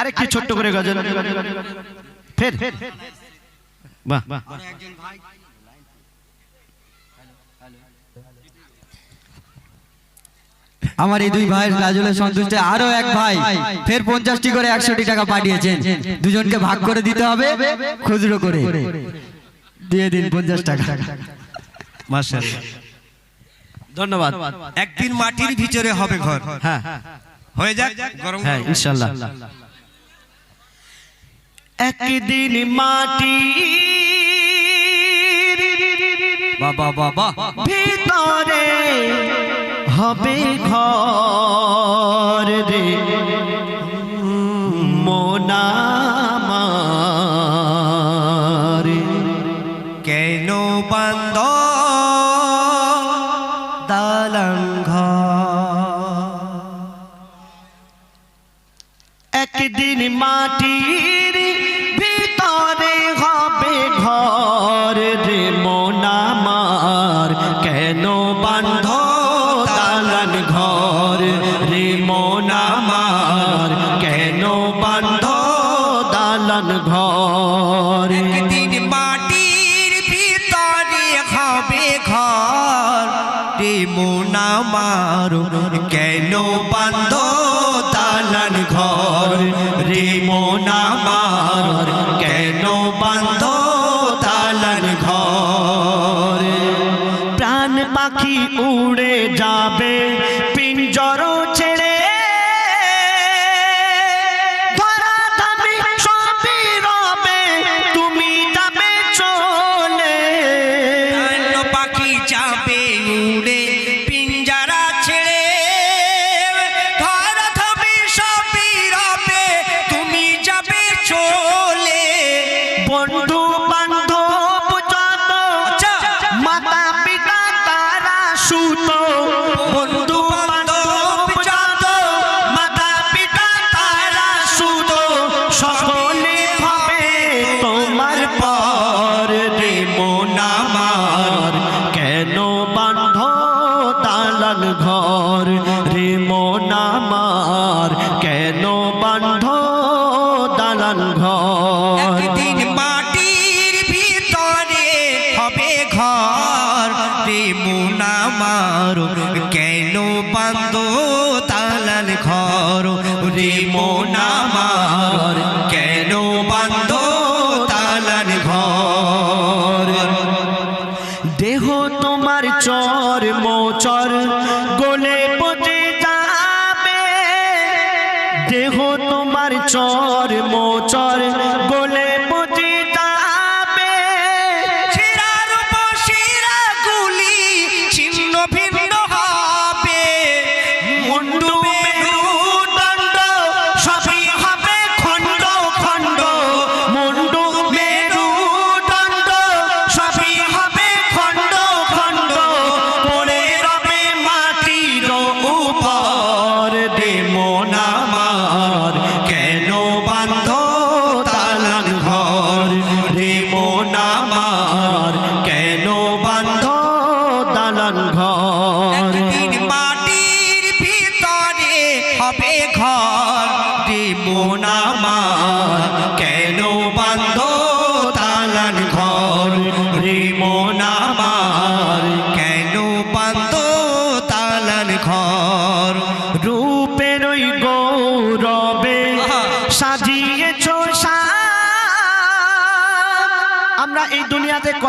আরেকটি ছোট্ট করে গজল ফের বাহ আমার এই দুই ভাইয়ের গাজলের সন্তুষ্টে আরও এক ভাই। ফের পঞ্চাশটি করে একশোটি টাকা পাঠিয়েছেন। দুজনকে ভাগ করে দিতে হবে খুচরো করে। দিয়ে দিন পঞ্চাশ টাকা। মাশাআল্লাহ। ধন্যবাদ। একদিন মাটির ভিতরে হবে ঘর। হ্যাঁ। হয়ে যাক গরম হ্যাঁ ইনশাআল্লাহ একদিন মাটি বাবা বাবা। ভিতরে হবে ঘর রে। মোনামার একদিন মাটির রে মুনা মারো কেন বান্ধ তালাল ঘর রে মোনা মার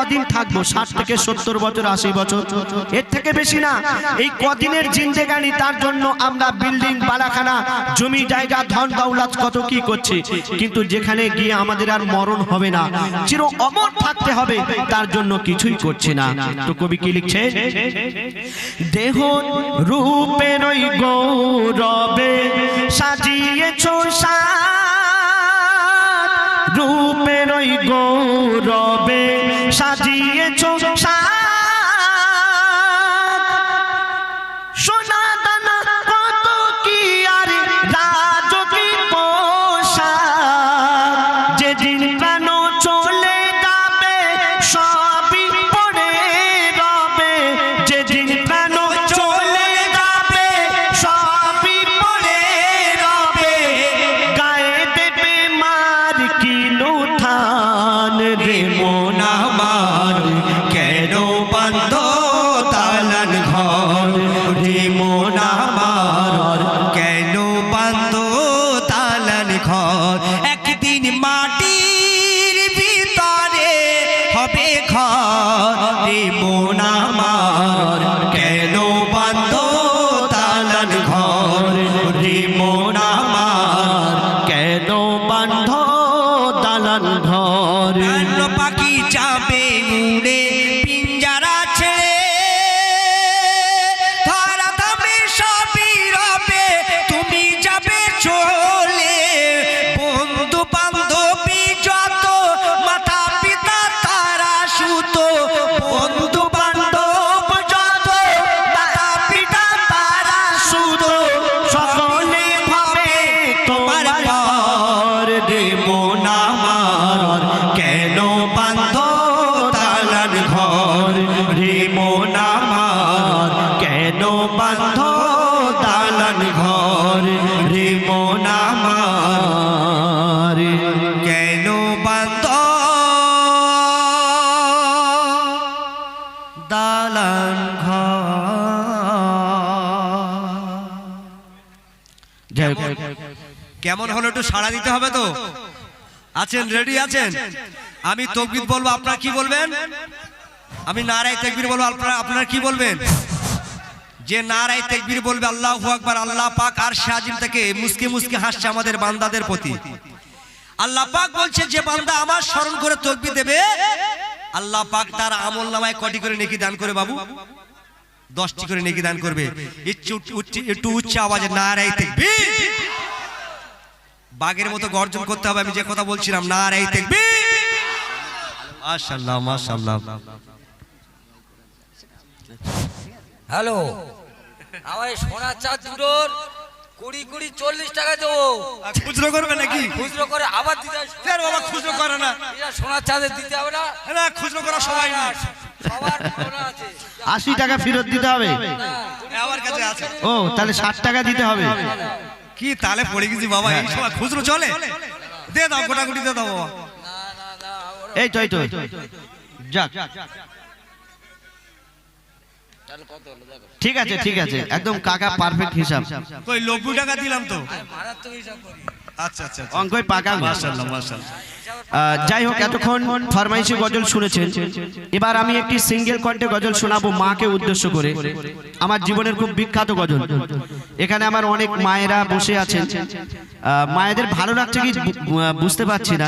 কদিন থাকব? ষাট থেকে সত্তর বছর, আশি বছর। এর থেকে বেশি না। এই কদিনের জিন্দেগানি, তার জন্য আমরা বিল্ডিং বালাখানা জমি, জায়গা, ধন, দৌলত, কত কি করছি? কিন্তু যেখানে গিয়ে আমাদের আর মরণ হবে না, চির অমর থাকতে হবে, তার জন্য কিছুই করছি না। তো কবি কি লিখছে? দেহ রূপের গৌরবে, সাজিয়েছ রূপের ওই গৌরবে সাজিয়েছ সোনা ঘর। একদিন মাটির কেন বান্ধ ঘর? কেন কেমন হলো একটু সাড়া দিতে হবে তো? আছেন রেডি আছেন? আমি তকবির বলব, আপনারা কি বলবেন? আমি নারায় তেকবির বলব, আপনারা আপনারা কি বলবেন? যে নারায় তেকবির বলবে, আল্লাহ আকবার, আল্লাহ পাক আর সাজিম থেকে মুসকে মুসকে হাসছে আমাদের বান্দাদের প্রতি। আল্লাহ পাক বলছে, যে বান্দা আমার স্মরণ করে তকবির দেবে, আল্লাহ পাক তার আমল নামায় কটি করে নেকি দান করে বাবু? দশটি করে নেকি দান করবে। একটু উচ্চ- আওয়াজে নারায় তেকবির। বাঘের মতো গর্জন করতে হবে, আমি যে কথা বলছিলাম না রে দেখবি মাশাআল্লাহ মাশাআল্লাহ হ্যালো। আমার এই সোনার চাঁদ দুটোর কুড়ি কুড়ি চল্লিশ টাকা দেবো। খুচরো করবে নাকি? খুচরো করে আবার দিতে। ফের বাবা খুচরো করে না। এটা সোনার চাঁদের দিতে হবে না। না খুচরো করা সবাই না সবার আছে। আশি টাকা ফেরত দিতে হবে। আমার কাছে আছে। ও তাহলে ষাট টাকা দিতে হবে। কি তালে পড়ে গেছি বাবা এই সময় খুচরো চলে? দে দাও গোটা গুটি দে দাও বাবা। এই তো এই তো। যাক। ঠিক আছে ঠিক আছে একদম কাকা পারফেক্ট হিসাব। কই নব্বই টাকা দিলাম তো। মারাত্মক হিসাব করি। অঙ্কই পাকা মাশাআল্লাহ মাশাআল্লাহ। যাই হোক এতক্ষণ ফরমাইশি গজল শুনেছেন। এবার আমি একটি সিঙ্গেল কণ্ঠে গজল শোনাবো মাকে উদ্দেশ্য করে। আমার জীবনের খুব বিখ্যাত গজল। এখানে আমার অনেক মায়েরা বসে আছেন। মায়েদের ভালো লাগছে কি বুঝতে পারছি না।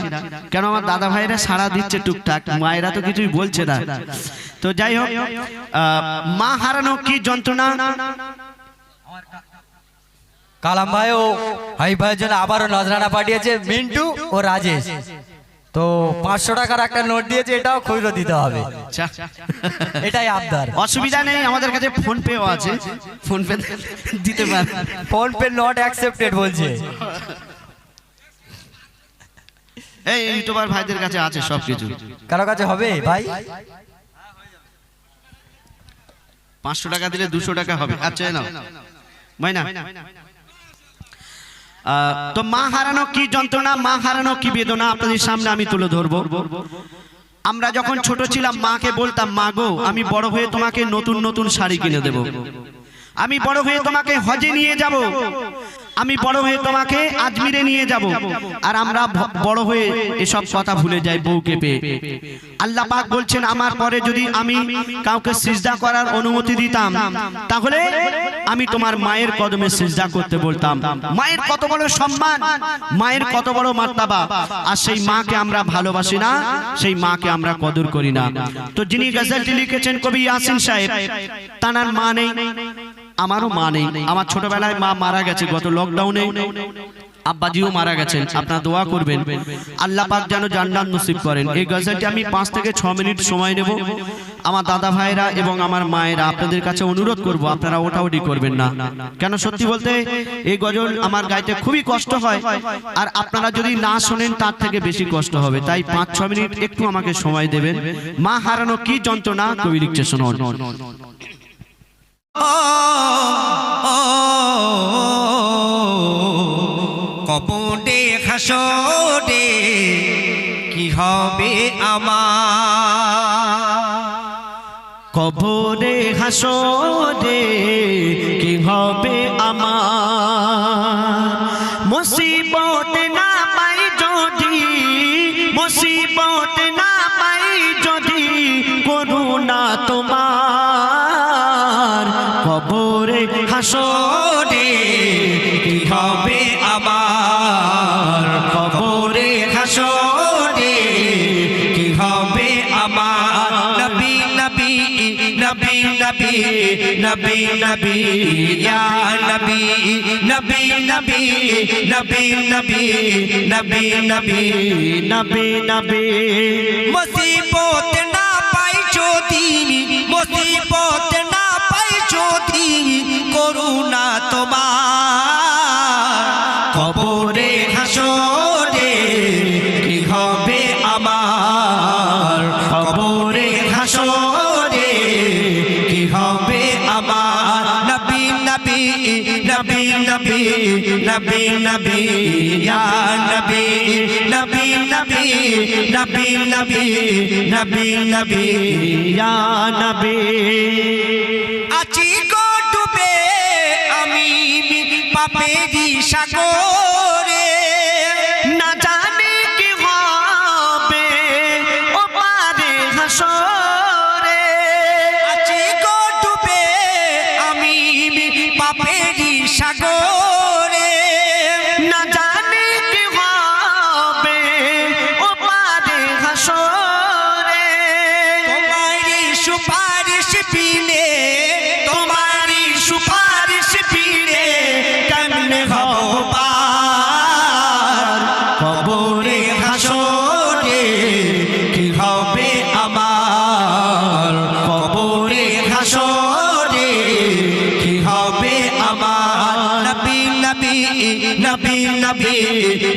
কেন আমার দাদা ভাইরা সাড়া দিচ্ছে টুকটাক মায়েরা তো কিছুই বলছে না। তো যাই হোক মা হারানো কি যন্ত্রণা? কালাম ভাই ও হাই ভাইয়ের জন্য আবারও নজরানা পাঠিয়েছে মিন্টু ও রাজেশ। তো পাঁচশো টাকার একটা নোট দিয়েছে এটাও খুচরো দিতে হবে। আচ্ছা। এটাই আবদার। অসুবিধা নেই আমাদের কাছে ফোন পেও আছে। ফোন পে দিতে পার। ফোন পে নট অ্যাকসেপ্টেড বলছে। এই ইউটিউবার ভাইদের কাছে আছে সবকিছু। কারও কাছে হবে? ভাই? পাঁচশো টাকা দিলে দুশো টাকা হবে। আচ্ছা না মাইনা আহ, তো মা হারানো কি যন্ত্রণা, মা হারানো কি বেদনা আপনাদের সামনে আমি তুলে ধরবো। আমরা যখন ছোট ছিলাম, মাকে বলতাম, মা গো, আমি বড় হয়ে তোমাকে নতুন নতুন শাড়ি কিনে দেব। আমি বড় হয়ে তোমাকে হজে নিয়ে যাব। আমি বড় হয়ে তোমাকে আজমিরে নিয়ে যাব। আর আমরা বড় হয়ে এসব কথা ভুলে যাই বউকে পেয়ে আল্লাহ পাক বলছেন, আমার পরে যদি আমি কাউকে সিজদা করার অনুমতি দিতাম, তাহলে আমি তোমার মায়ের কদমে সিজদা করতে বলতাম। মায়ের কত বড় সম্মান, মায়ের কত বড় মার্তাবা। আর সেই মাকে আমরা ভালোবাসি না, সেই মাকে আমরা কদর করি না। তো যিনি গজলটি লিখেছেন কবি ইয়াসিন সাহেব, তানার মা নেই। আমারও মা নেই। আমার ছোটবেলায় মা মারা গেছে গত লকডাউনে আব্বাজিও মারা গেছেন। আপনারা দোয়া করবেন। আল্লাহ পাক যেন জান্নাত নসিব করেন। এই গজলটি আমি পাঁচ থেকে ছ মিনিট সময় নেব। আমার দাদা ভাইরা এবং আমার মায়েরা আপনাদের কাছে অনুরোধ করব আপনারা ওটাওটি করবেন না। কেন সত্যি বলতে এই গজল আমার গাইতে খুবই কষ্ট হয়। আর আপনারা যদি না শোনেন তার থেকে বেশি কষ্ট হবে। তাই পাঁচ ছ মিনিট একটু আমাকে সময় দেবেন। মা হারানো কি যন্ত্রণা? কবি লিখছে শুনুন। কপটে খাসটে কি হবে আমার? কবরে হাসরে কি হবে আমার? হাসরে কি হবে আমার কবরে হাসরে কি হবে আমার নবী নবী নবী নবী নবী নবী ইয়া নবী নবী নবী নবী নবী নবী নবী নবী নবী নবী নবী, ইয়া নবী নবী নবী নবী নবী নবী নবী, ইয়া নবী। আছি গো ডুবে আমি পাপেরি সাগরে।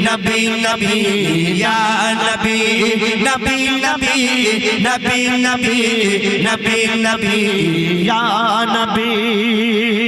নবী নবী ইয়া নবী নবী নবী নবী নবী নবী নবী ইয়া নবী।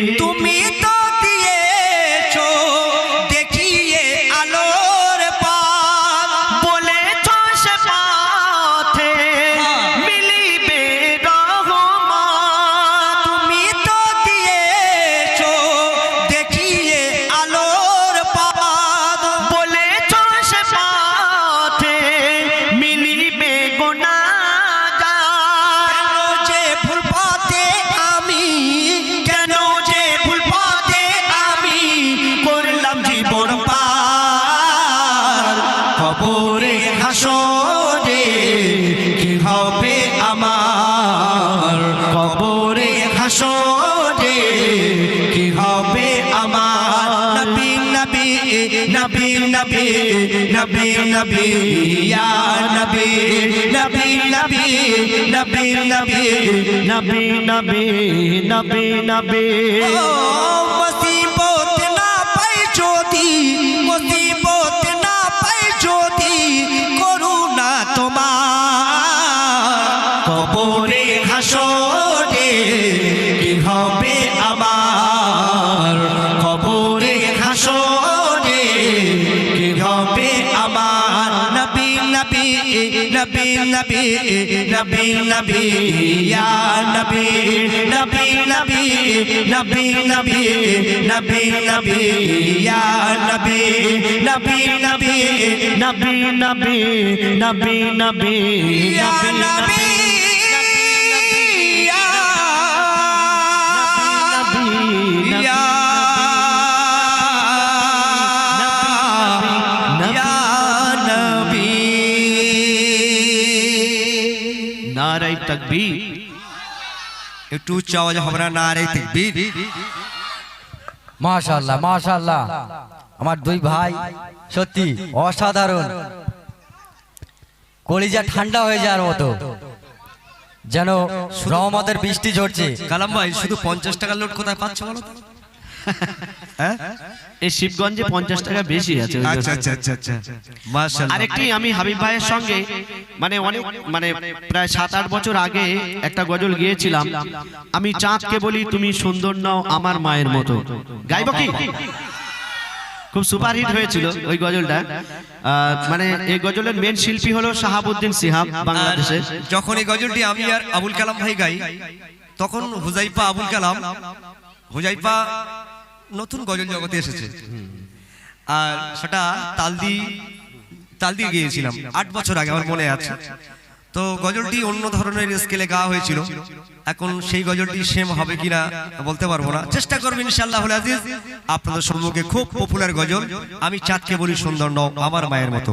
নবী নবী নবী নবী নবী ইয়া নবী নবী নবী নবী নবী নবী নবী নবী নবী ও নবী নবী নবী ইয়া নবী নবী নবী নবী নবী নবী নবী ইয়া নবী নবী নবী নবী নবী নবী নবী ইয়া নবী তকবীর। একটু উচ্চ আওয়াজ হবে না নারে তাকবীর। মাশাআল্লাহ মাশাল্লাহ আমার দুই ভাই সত্যি অসাধারণ। কলিজা ঠান্ডা হয়ে যাওয়ার মতো। যেন রহমতের বৃষ্টি ঝরছে। কালাম ভাই শুধু পঞ্চাশ টাকা লোট কোথায় পাচ্ছ বলো তো? এই শিবগঞ্জে পঞ্চাশ টাকা বেশি আছে। আচ্ছা আচ্ছা আচ্ছা আচ্ছা। আরেকটি আমি হাবিব ভাইয়ের সঙ্গে মানে অনেক মানে প্রায় সাত আট বছর আগে একটা গজল গিয়েছিলাম। আমি চাঁদকে বলি তুমি সুন্দর নাও আমার মায়ের মতো। গাইব কি? খুব সুপারহিট হয়েছিল ওই গজলটা। মানে এই গজলের মেন শিল্পী হলো শাহাবুদ্দিন সিহাব বাংলাদেশে। যখন এই গজলটি আমি আর আবুল কালাম ভাই গাই তখন হুজাইফা আবুল কালাম হুজাইফা নতুন গজল জগতে এসেছে। আর সেটা তালদি তালদি গিয়েছিলাম, আট বছর আগে, আমার মনে আছে। তো গজলটি অন্য ধরনের স্কেলে গাওয়া হয়েছিল। এখন সেই গজলটি সেম হবে কিনা বলতে পারব না। চেষ্টা করবেন ইনশাআল্লাহ আজিজ। আপনাদের সম্মুখে খুব পপুলার গজল। আমি চাঁদকে বলি সুন্দর নও, আমার মায়ের মতো।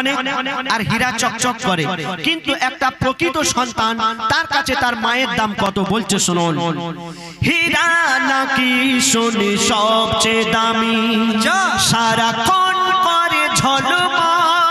অনেক আর হীরা চকচক করে। কিন্তু একটা প্রকৃত সন্তান তার কাছে তার মায়ের দাম কত বলছে শুনুন। হীরা নাকি শুনি সবচেয়ে দামি। সারাক্ষণ করে ঝলমল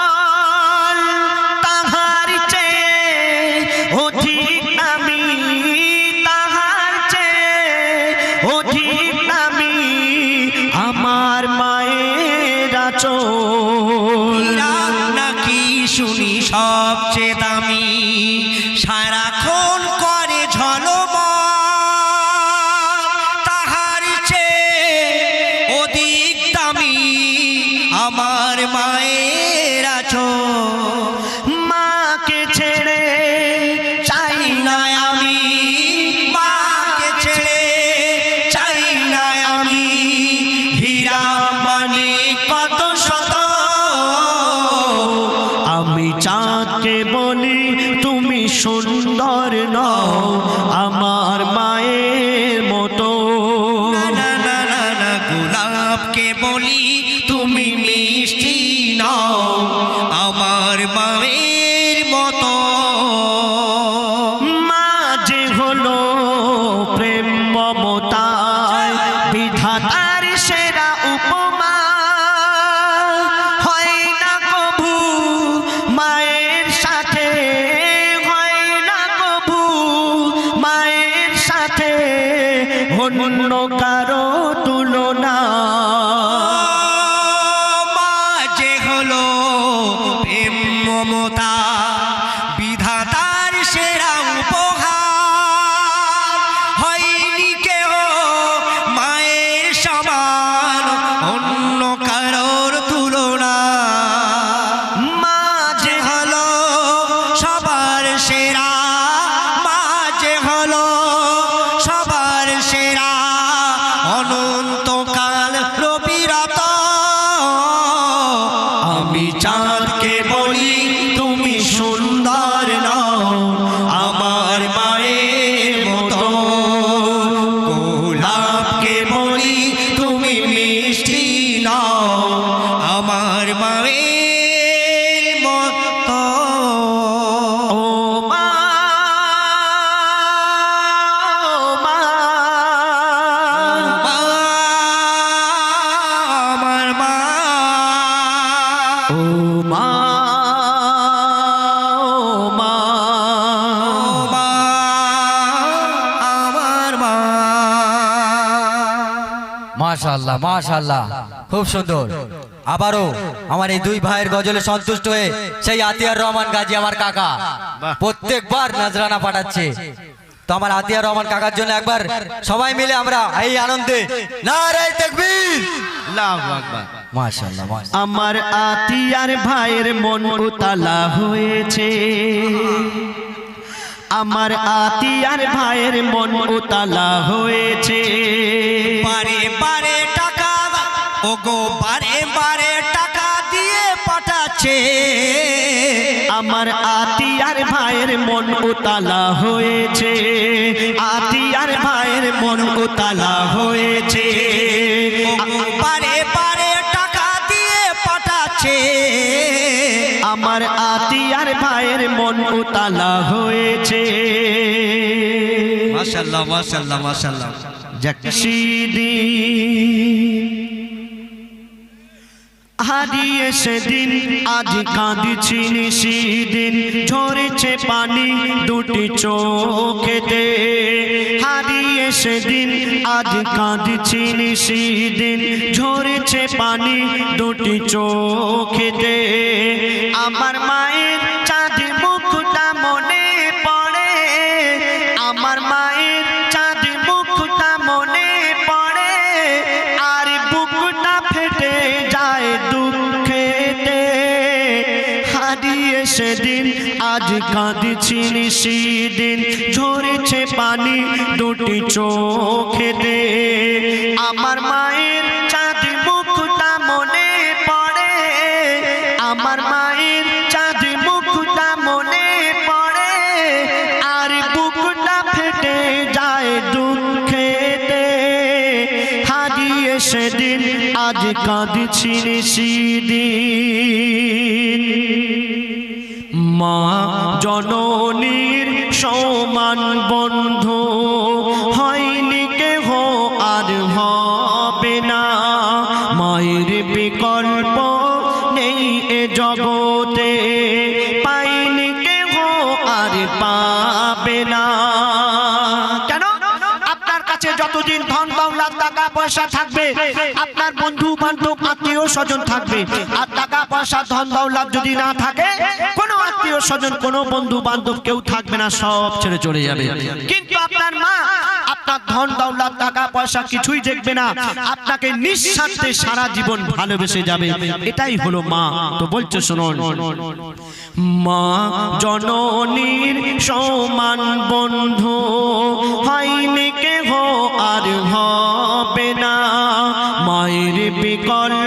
মাশাল্লাহ খুব সুন্দর। আবারও আমার এই দুই ভাইয়ের গজলে সন্তুষ্ট হয়ে সেই আতিয়ার রহমান গাজী আমার কাকা। প্রত্যেকবার নজরানা পাঠাচ্ছে। তো আমার আতিয়ার রহমান কাকার জন্য একবার সবাই মিলে আমরা এই আনন্দে নারায় তাকবীর। আমার আতিয়ার ভাইয়ের মন উতালা হয়েছে। আমার আতিয়ার ভাইয়ের মন উতালা হয়েছে। বারে টাকা ও গো বারে বারে টাকা দিয়ে পাঠাচ্ছে। আমার আতিয়ার ভাইয়ের মন উতালা হয়েছে। আতিয়ার ভাইয়ের মন উতালা হয়েছে। বারে বারে টাকা দিয়ে পাঠাচ্ছে। আমার আতিয়ার ভাইয়ের মন উতালা হয়েছে। মাশাল্লাহ মাশাল্লাহ মাশাল্লাহ। জকশিদি হারিয়ে সেদিন, আজ কাঁদছি সেদিন ঝরেছে পানি দুটি চোখেতে। হারিয়ে সেদিন, আজ কাঁদছি সেদিন ঝরেছে পানি দুটি চোখেতে। আমার মায়ের আজ কাঁদছি সেদিন ঝরেছে পানি দুটি চোখেতে আমার মায়ের চাঁদ মুখটা মনে পড়ে। আমার মায়ের চাঁদ মুখটা মনে পড়ে। আর বুকটা ফেটে যায় দুঃখেতে হারিয়ে সেদিন আজ কাঁদছি সেদিন জননীর সমান বন্ধু। হয়নি কেহ আর হবে না। মায়ের বিকল্প নেই এ জগতে। পাইনি কেহ আর পাবে না। কেন? আপনার কাছে যতদিন ধন দৌলত, টাকা পয়সা থাকবে, আপনার বন্ধু বান্ধব আত্মীয় স্বজন থাকবে। আর টাকা পয়সা, ধন দৌলত যদি না থাকে আত্মীয় স্বজন, কোনো বন্ধু বান্ধব কেউ থাকবে না, সব ছেড়ে চলে যাবে। কিন্তু আপনার মা, আপনার ধন, দৌলত, টাকা, পয়সা কিছুই দেখবে না। আপনাকে নিঃস্বার্থে সারা জীবন ভালোবেসে যাবে। এটাই হলো মা। তো বলছে, শুনুন। মা জননীর সমান বন্ধু হয়নি কেহ আর হবে না। মায়ের বিকল্প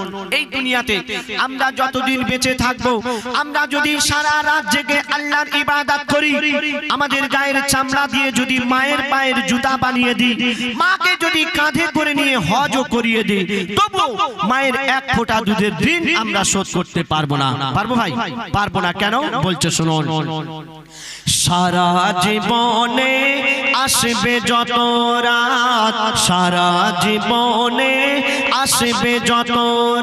দুনিয়াতে আমরা যতদিন বেঁচে থাকব, আমরা যদি সারা রাত জেগে আল্লাহর ইবাদত করি, আমাদের গায়ের চামড়া দিয়ে যদি মায়ের পায়ের জুতা বানিয়ে দিই, মাকে যদি কাঁধে করে নিয়ে হজও করিয়ে দিই তবু মায়ের এক ফোঁটা দুধের ঋণ আমরা শোধ করতে পারব না। পারব ভাই? পারব না কেন? বলছে, শুনুন। সারা জীবনে আসবে যত রাত, সারা জীবনে আসবে যত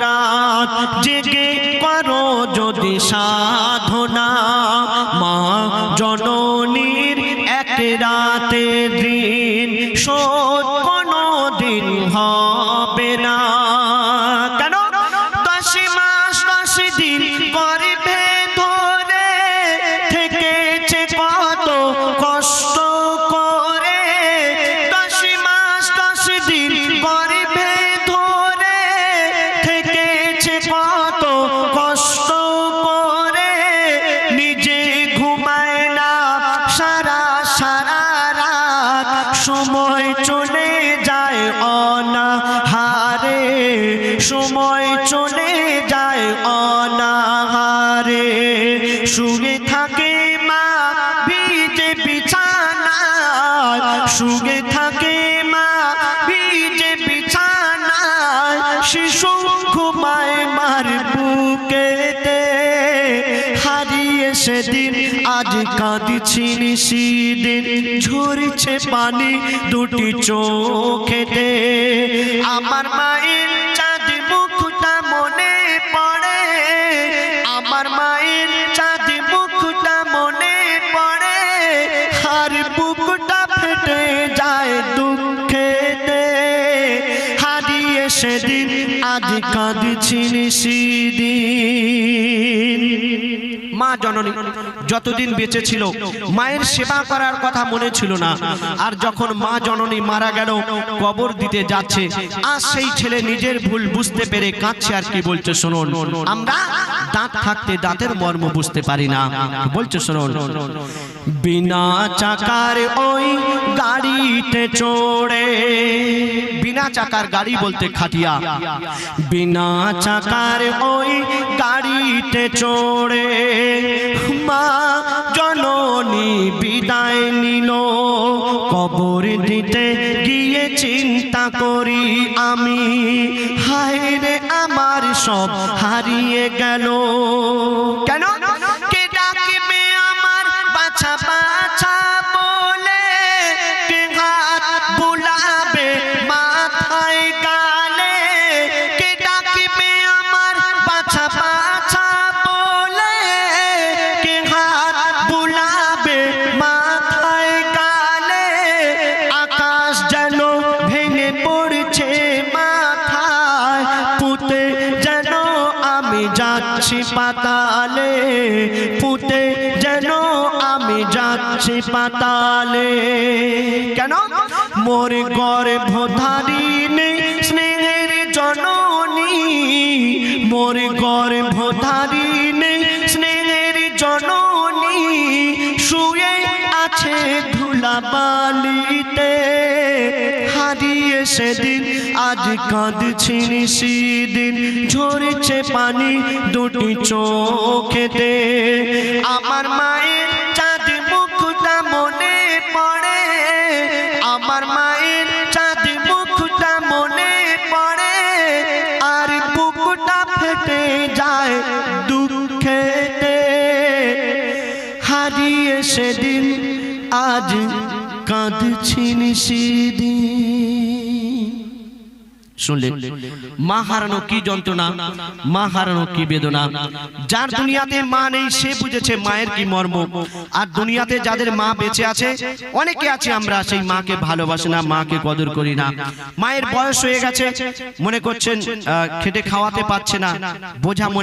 রাত। জেগে করো যদি সাধনা, মা জননীর এক রাতে দিন, শোধ কোনো দিন হবে না। ঝরছে পানি দুটি চোখেতে আমার মায়ের চাঁদ মুখটা মনে পড়ে। আমার মায়ের চাঁদ মুখটা মনে পড়ে। আর বুকটা ফেটে যায় দুঃখেতে হারিয়ে সেদিন আজ কাঁদছি সেদিন মা জননী যতদিন বেঁচে ছিল, মায়ের সেবা করার কথা মনে ছিল না। আর যখন মা জননী মারা গেল, কবর দিতে যাচ্ছে। আর সেই ছেলে নিজের ভুল বুঝতে পেরে কাঁদছে আর কি বলছে, শুনুন। আমরা দাঁত থাকতে দাঁতের মর্ম বুঝতে পারি না। বলছে, শুনুন, বিনা চাকার ওই গাড়িতে চড়ে। বিনা চাকার গাড়ি বলতে খাটিয়া। বিনা চাকার ওই গাড়িতে চড়ে। মা জননী বিদায় নিল। কবর দিতে গিয়ে চিন্তা করি আমি। হায় আমার সব হারিয়ে গেল। মোর গর্ভ ধারিণী স্নেহের জননী। মোর গর্ভ ধারিণী স্নেহের জননী। শুয়ে আছে ধুলাবালিতে। হারিয়ে সেদিন আজ কাঁদছি সেদিন ঝরছে পানি দুটি চোখেতে। আমার মায়ের আজ কাঁদছি সেদিন। শুনলেন মা হারানো কি যন্ত্রণা মা হারানো কি বেদনা। যার দুনিয়াতে মা নেই, সে বুঝেছে মায়ের কি মর্ম। আর দুনিয়াতে যাদের মা বেঁচে আছে, অনেকে আছে আমরা সেই মাকে ভালোবাসি না, মাকে কদর করি না। মায়ের বয়স হয়ে গেছে, মনে করছেন খেটে খাওয়াতে পারছে না, বোঝা মনে